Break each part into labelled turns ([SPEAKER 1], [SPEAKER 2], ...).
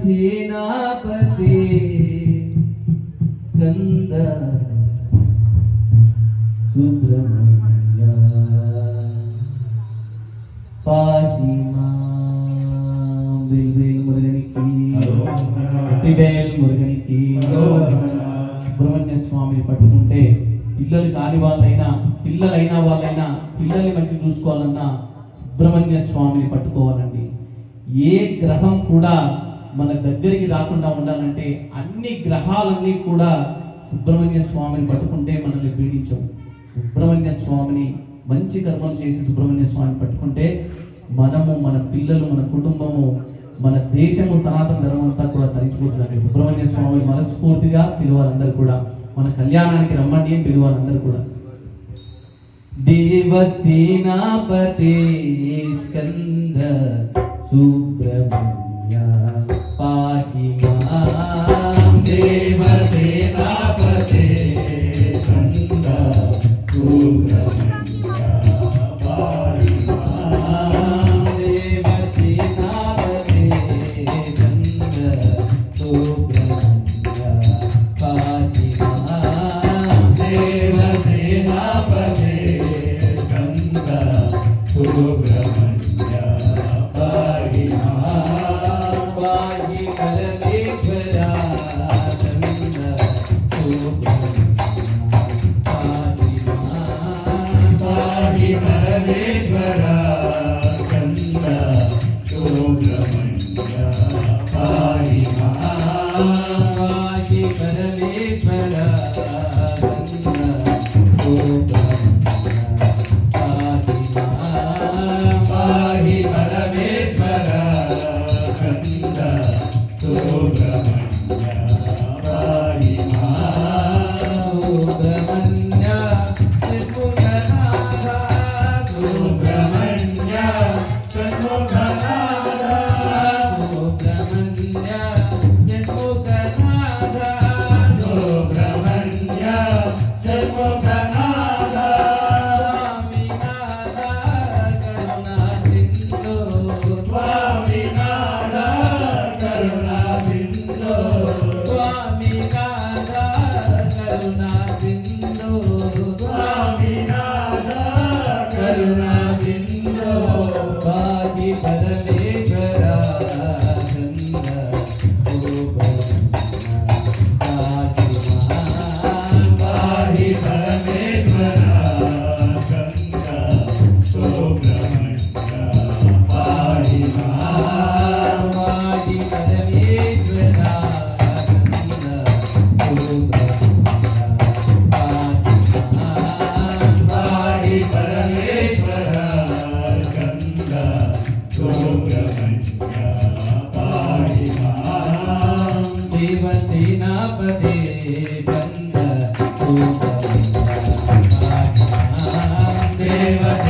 [SPEAKER 1] సేనాపతి స్కంద సుబ్రహ్మణ్య పాహి మాం వేల్ మురుగనికి వేల్ మురుగనికి సుబ్రహ్మణ్య స్వామిని పట్టుకుంటే పిల్లలు కాని వాళ్ళైనా పిల్లలైన వాళ్ళైనా పిల్లల్ని మంచి చూసుకోవాలన్నా సుబ్రహ్మణ్య స్వామిని పట్టుకోవాలండి ఏ గ్రహం కూడా మన దగ్గరికి రాకుండా ఉండాలంటే అన్ని గ్రహాలన్నీ కూడా సుబ్రహ్మణ్య స్వామిని పట్టుకుంటే మనల్ని పీడించవు. సుబ్రహ్మణ్య స్వామిని మంచి కర్మలు చేసి సుబ్రహ్మణ్య స్వామిని పట్టుకుంటే మనము మన పిల్లలు మన కుటుంబము మన దేశము సనాతన ధర్మం అంతా కూడా తరించిపోతుందండి. సుబ్రహ్మణ్య స్వామి మనస్ఫూర్తిగా పిలువాలందరూ కూడా. మన కళ్యాణానికి రమ్మండి అని పిలువాలందరూ కూడా. దేవసేనాపతే స్కంద సుబ్రహ్మణ్య పాహి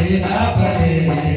[SPEAKER 1] దేవసేనాపదే
[SPEAKER 2] స్కంద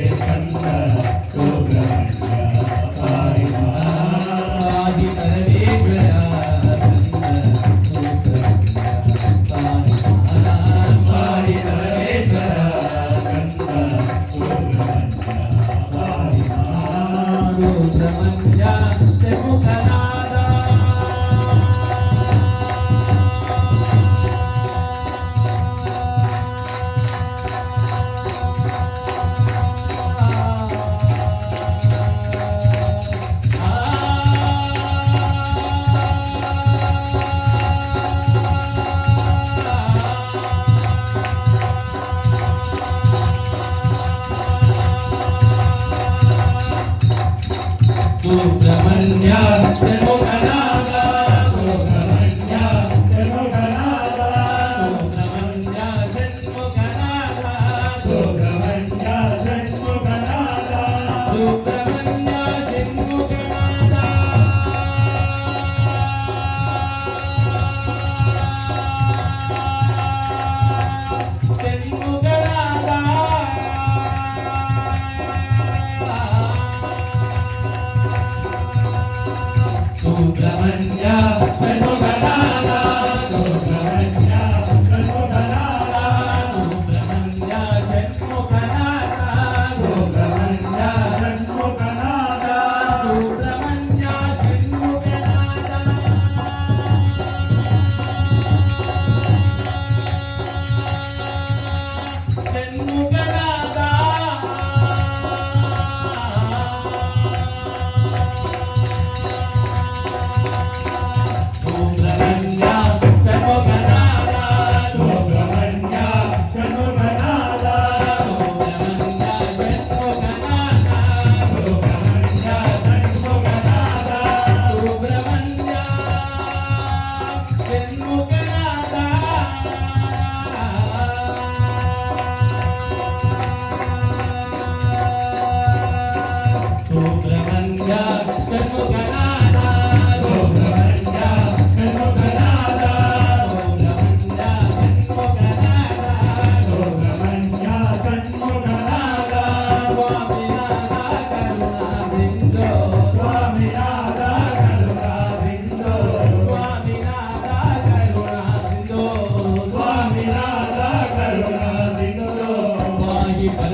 [SPEAKER 2] ప్రపంచ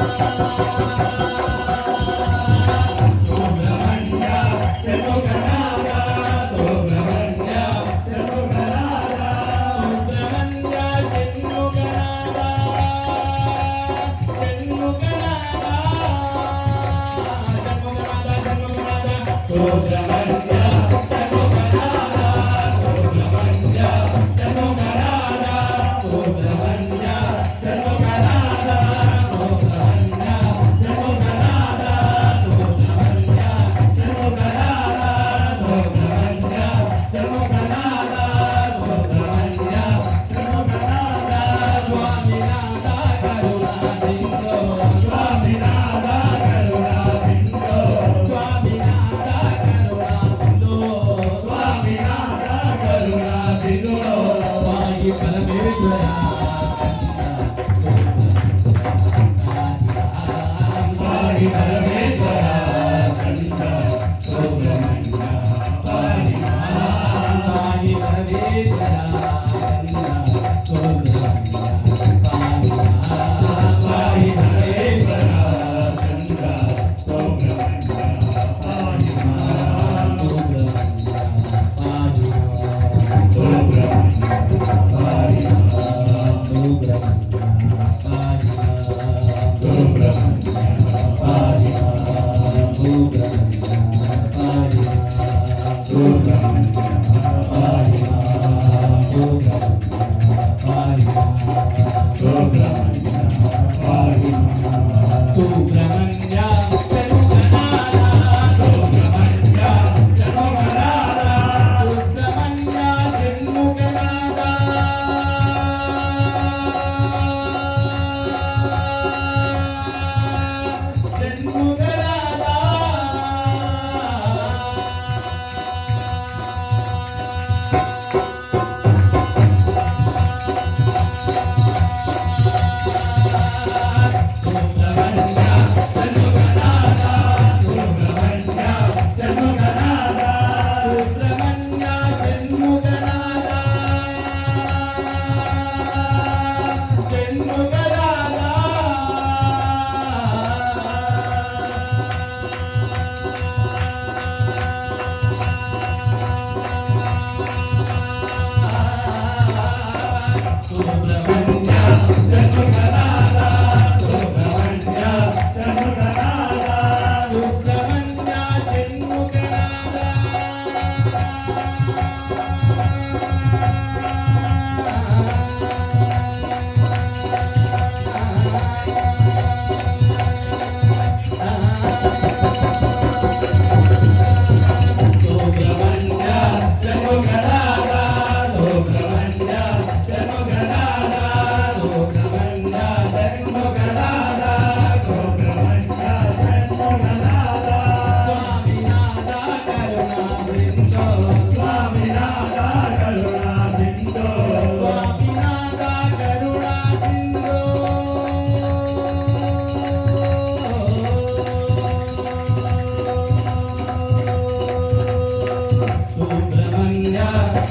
[SPEAKER 2] Música
[SPEAKER 1] todo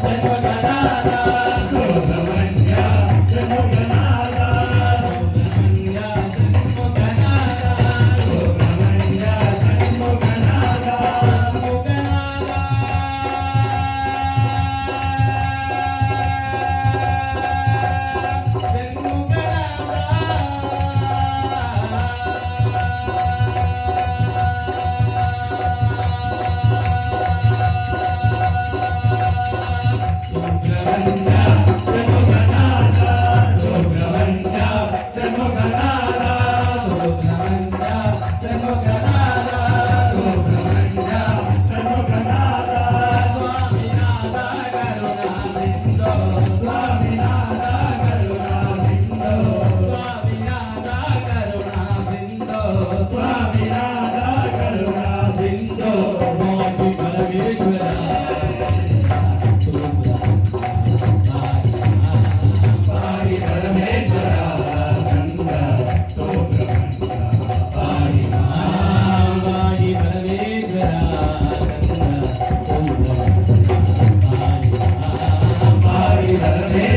[SPEAKER 1] Thank you.
[SPEAKER 2] Instagram dele.